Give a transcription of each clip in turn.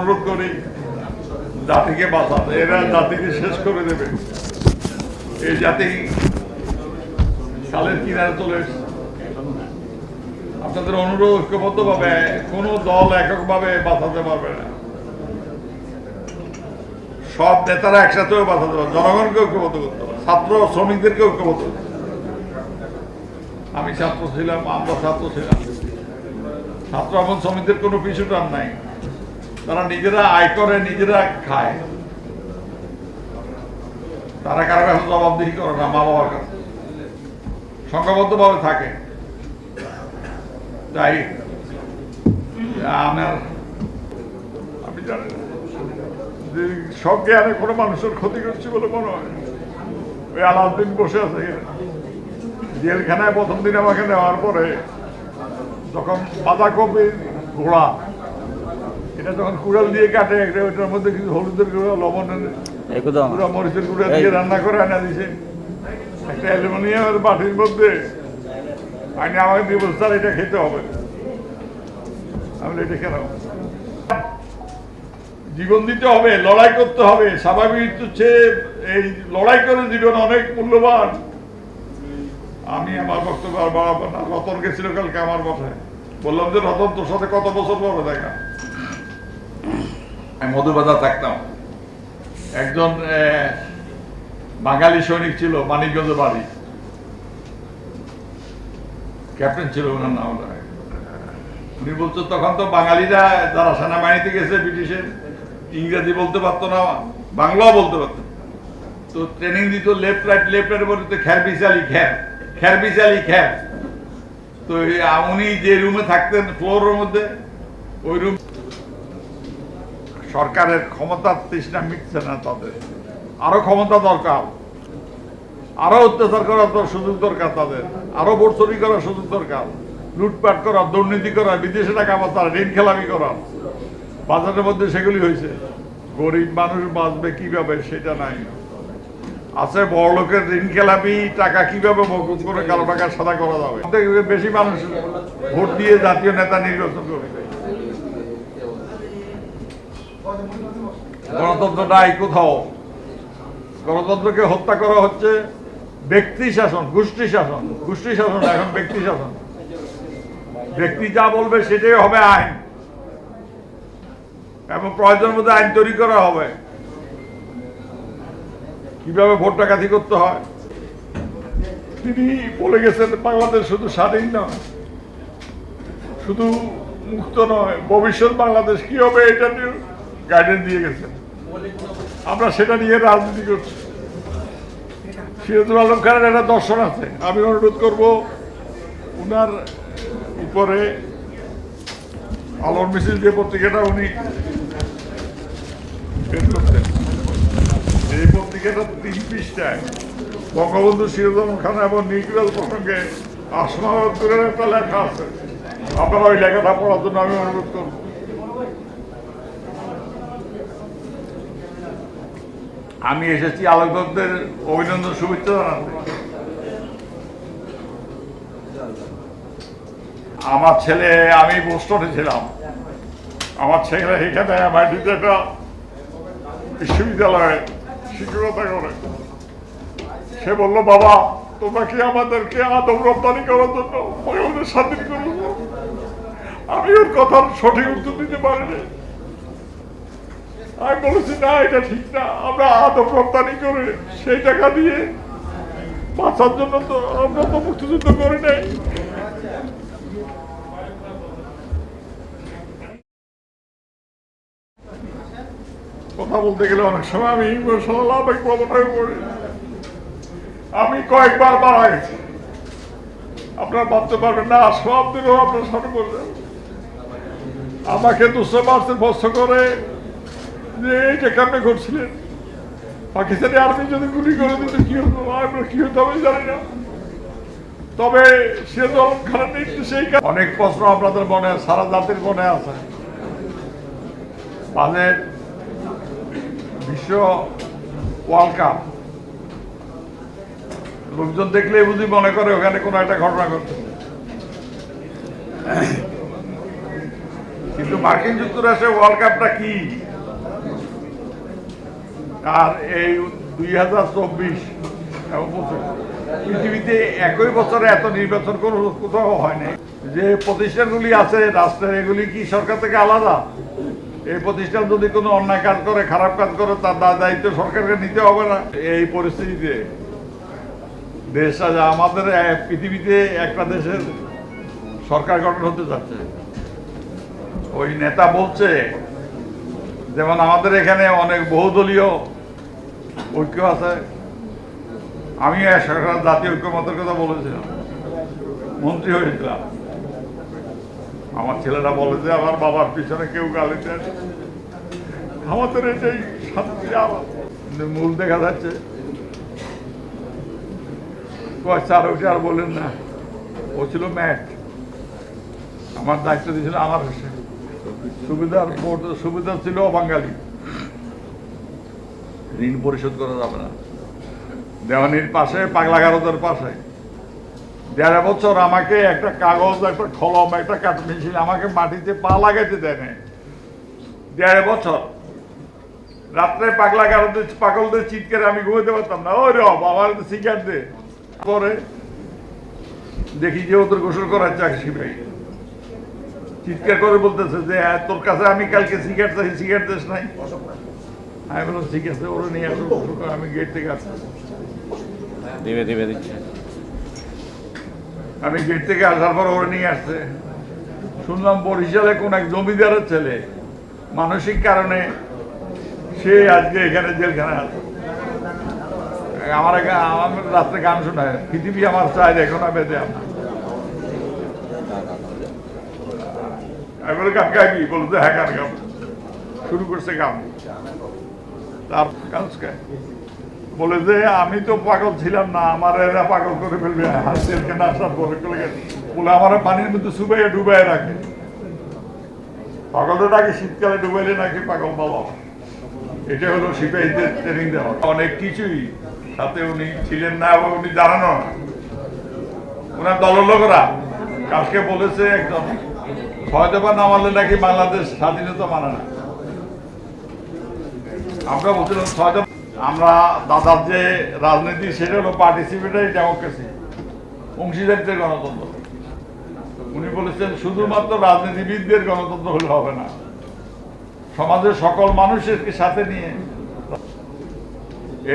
অনুরোধ করি, জাতিকে বাঁচাতে এরা জাতিকে শেষ করে দেবে। এই জাতি কালের কিনারে চলে আপনাদের অনুরোধ ঐক্যবদ্ধভাবে কোনো দল এককভাবে বাঁচাতে পারবে না। সব নেতারা একসাথেও বাঁচাতে পারবে জনগণকে ঐক্যবদ্ধ করতে হবে। ছাত্র শ্রমিকদেরকে ঐক্যবদ্ধ করতে আমি ছাত্র ছিলাম, আমরা ছাত্র ছিলাম। ছাত্র এবং শ্রমিকদের কোনো পিছু টান নাই। তারা নিজেরা আয় করে নিজেরা খায়। তারা কারও কাছে জবাবদিহি করে না, মা বাবার কাছে। সংঘবদ্ধভাবে থাকে। তাই আমার আমি জানি সব জ্ঞানে কোনো মানুষের ক্ষতি করছি বলে মনে হয় ওই আলাউদ্দিন বসে আছে জেলখানায় প্রথম দিন আমাকে নেওয়ার পরে যখন বাঁধাকপি ঘোড়া এটা যখন কুড়াল দিয়ে কাটে একটা ওইটার মধ্যে কিছু হলুদের গুঁড়া লবণের গুঁড়া মরিচের গুঁড়া দিয়ে রান্না করে আনা দিছে। একটা অ্যালুমিনিয়ামের বাটির মধ্যে। আইনে আমাকে দিয়ে বলছে "স্যার, এটা খেতে হবে। আমি এটা কেন জীবন দিতে হবে লড়াই করতে হবে। স্বাভাবিক হচ্ছে এই লড়াই করে জীবন অনেক মূল্যবান। আমি আমার বক্তব্য আর বাড়াবো না রতন গেছিল কালকে আমার বাসায় বললাম যে রতন তোর সাথে কত বছর পরে দেখা? আমি মধুবাজার থাকতাম। একজন বাঙালি সৈনিক ছিল মানিকগঞ্জ বাড়ি। ক্যাপ্টেন ছিল ওনার নাম উনি বলতো তখন তো বাঙালিরা যারা সেনাবাহিনীতে গেছে, ব্রিটিশের, ইংরেজি বলতে পারতো না, বাংলাও বলতে পারতো তো ট্রেনিং দিত লেফট রাইট লেফট রাইট বলতে খ্যার বিশালি খ্যার খ্যার খ্যার। তো উনি যে রুমে থাকতেন ফ্লোরের মধ্যে, ওই রুম সরকারের ক্ষমতার তৃষ্ণা মিটছে না তাদের। আরও ক্ষমতা দরকার। আরও অত্যাচার করার সুযোগ দরকার তাদের। আরও ভোট চুরি করার সুযোগ দরকার। লুটপাট করা, দুর্নীতি করা, বিদেশে টাকা পাচার, ঋণ খেলাপি করা। বাজারের মধ্যে সেগুলি হয়েছে। গরিব মানুষ বাঁচবে কীভাবে সেটা নাই। আছে বড় লোকের ঋণ খেলাপি, টাকা কীভাবে মকুব করে কালো টাকা সাদা করা যাবে? বেশি মানুষ ভোট দিয়ে জাতীয় নেতা নির্বাচন করবে। গণতন্ত্র নাই কোথাও? গণতন্ত্রকে হত্যা করা হচ্ছে ব্যক্তি শাসন, গোষ্ঠী শাসন। গোষ্ঠী শাসন, এখন ব্যক্তি শাসন। ব্যক্তি যা বলবে সেটাই হবে আইন। এবং প্রয়োজন মধ্যে আইন তৈরি করা হবে। কীভাবে ভোট ডাকাতি করতে হয়? তিনি বলে গেছেন, বাংলাদেশ শুধু স্বাধীন নয়, শুধু মুক্ত নয়, ভবিষ্যৎ বাংলাদেশ কি হবে এটা নিয়ে গাইডেন্স দিয়ে গেছেন আমরা সেটা নিয়ে রাজনীতি করছি। সিরাজুল আলম খানের একটা দর্শন আছে। আমি অনুরোধ করব, উনার উপরে আলোর মিছিল যে পত্রিকাটা উনি এই পত্রিকাটা তিন পৃষ্ঠায় বঙ্গবন্ধু সিরাজুল খান এবং নিখিলাল প্রসঙ্গে আসমাউদ্দিনের একটা লেখা আছে। আপনারা ওই লেখাটা পড়ার জন্য আমি অনুরোধ করব। আমি এসেছি আলোকদত্তের অভিনন্দন, শুভেচ্ছা জানাতে। আমার ছেলে, আমি বোস্টনে ছিলাম। আমার ছেলে এখানে এমআইটিতে একটা বিশ্ববিদ্যালয়ে শিক্ষকতা করে। সে বলল, বাবা, তোমরা কি আমাদেরকে আদম রপ্তানি করার জন্য ওদের স্বাধীন করেছ? আমি ওর কথার সঠিক উত্তর দিতে পারিনি। আমি বলেছি, না, এটা ঠিক আমরা আদম রপ্তানি করে সেই টাকা দিয়ে বাঁচার জন্য তো আমরা তো মুক্তিযুদ্ধ করি নাই। কথা বলতে গেলে অনেক সময় আমি ইমোশনাল আবেগ প্রবণতায় পড়ি। আমি কয়েকবার গেছি। আপনার ভাবতে পারবেন না সব দিনও আপনার সামনে বললেন আমাকে দুশো পার্সেন্ট ভস্ত করে যে এইটা কেমনে করছিলেন, পাকিস্তানি আর্মি যদি গুলি করে দিত, কি হতো? আমরা কি হতো আমি জানি না। তবে সে দল খারাপ সেই অনেক প্রশ্ন আপনাদের মনে, সারা জাতির মনে আছে। মানে বিশ্ব ওয়ার্ল্ড কাপ, লোকজন দেখলে বুঝি মনে করে ওখানে কোনো একটা ঘটনা ঘটছে। কিন্তু কিন্তু মার্কিন যুক্তরাষ্ট্রে ওয়ার্ল্ড কাপটা কি? আর এই দুই হাজার চব্বিশ পৃথিবীতে একই বছরে এত নির্বাচন কোনো কোথাও হয়নি যে প্রতিষ্ঠানগুলি আছে, রাষ্ট্রের, এগুলি কি সরকার থেকে আলাদা? এই প্রতিষ্ঠান যদি কোনো অন্যায় কাজ করে, খারাপ কাজ করে, তার দায়িত্ব সরকারকে নিতে হবে না। এই পরিস্থিতিতে দেশ আজ আমাদের পৃথিবীতে একটা দেশের সরকার গঠন হতে যাচ্ছে। ওই নেতা বলছে যেমন আমাদের এখানে অনেক বহুদলীয় ঐক্য আছে। আমি সরকার জাতীয় ঐক্যমতের কথা বলেছিলাম। মন্ত্রী হয়েছিলাম। আমার ছেলেরা বলে যে, আমার বাবার পিছনে কেউ গালি আমাদের এটাই শান্তি মূল দেখা যাচ্ছে স্যার ওইটা আর বলেন না। ও ছিল ম্যাট। আমার দায়িত্ব দিয়েছিল আমার সুবিধার সুবিধা ছিল বাঙালি। ঋণ পরিশোধ করা যাবে না। দেওয়ানির পাশে পাশে। দেড় বছর আমাকে একটা কাগজ, একটা কলম, একটা কাঠ মেশিন আমাকে মাটিতে পা লাগাইতে দেয় নাই। দেড় বছর। রাত্রে পাগলা গারদের পাগলদের চিৎকারে আমি ঘুমাতে পারতাম না। ওই রব আমার সিগারেট দে। পরে দেখি যে ওদের গোসল করার চাকরি ভাই চিৎকার করে বলতেছে যে হ্যাঁ, তোর কাছে আমি কালকে সিগারেট চাই সিগারেট দিস নাই। আমি বললাম ঠিক আছে ওরা নিয়ে আসো গোসল করে আমি গেট থেকে আসছি। দিবে দিবে দিচ্ছে। আমি গেট থেকে আসার পর ওরা নিয়ে আসছে। শুনলাম বরিশালে কোন এক জমিদারের ছেলে মানসিক কারণে সে আজকে এখানে জেলখানে আছে। আমার আমার রাত্রে গান শোনায় পৃথিবী আমার চাই এখন আমি বেঁধে আমার আমি বলে, গান গাইবি বলে যে হ্যাঁ গান গাবো। শুরু করছে গান। তার বলে যে, আমি তো পাগল ছিলাম না, আমার এরা পাগল করে ফেলবে, হাসির কেন আসার পরে বলে, আমার পানির মধ্যে সুবাইয়ে ডুবাই রাখে। পাগলটা নাকি শীতকালে ডুবাইলে নাকি পাগল বাবা। এটা হলো সিপাহীদের ট্রেনিং দেওয়া। অনেক কিছুই সাথে উনি ছিলেন না এবং উনি জানানো ওনার দলের লোকরা কালকে বলেছে একদম ছয় দফা না মানলে নাকি বাংলাদেশ স্বাধীনতা মানে না। আমরা বলছিলাম ছয় দফা আমরা দাদার যে রাজনীতি, সেটা হলো পার্টিসিপেটারি ডেমোক্রেসি অংশীদারিত্বের গণতন্ত্র। উনি বলেছেন, শুধুমাত্র রাজনীতিবিদদের গণতন্ত্র হলে হবে না। সমাজের সকল মানুষের সাথে নিয়ে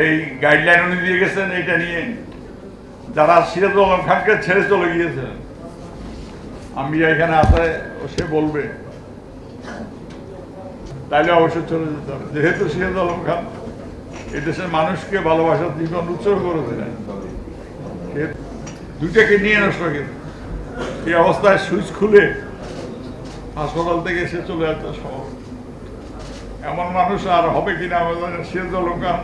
এই গাইডলাইন উনি দিয়ে গেছেন, এইটা নিয়ে। যারা সিরাজুল আলম খানকে ছেড়ে চলে গিয়েছেন আমি এখানে আছে সে বলবে। তাইলে অবশ্যই চলে যেতে হবে। যেহেতু সিরাজ আলম খান এই দেশের মানুষকে ভালোবাসার জীবন উৎসর্গ করেছিলেন সে দুইটাকে নিয়ে নষ্ট গেছে এই অবস্থায় সুইচ খুলে হাসপাতাল থেকে এসে চলে আসতে সহজ এমন মানুষ আর হবে কিনা আমাদের সিরাজুল আলম খান।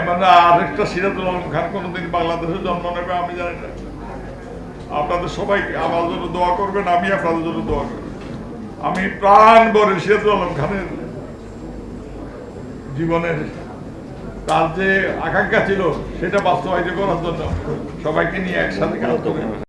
এমন আরেকটা সিরাজুল আলম খান কোনোদিন বাংলাদেশে জন্ম নেবে আমি জানি না। আপনাদের সবাইকে আমার জন্য দোয়া করবেন, আমি আপনাদের জন্য দোয়া করবেন আমি প্রাণ বলে সিরাজুল আলম খানের জীবনের তার যে আকাঙ্ক্ষা ছিল, সেটা বাস্তবায়িত করার জন্য সবাইকে নিয়ে একসাথে কাজ করবে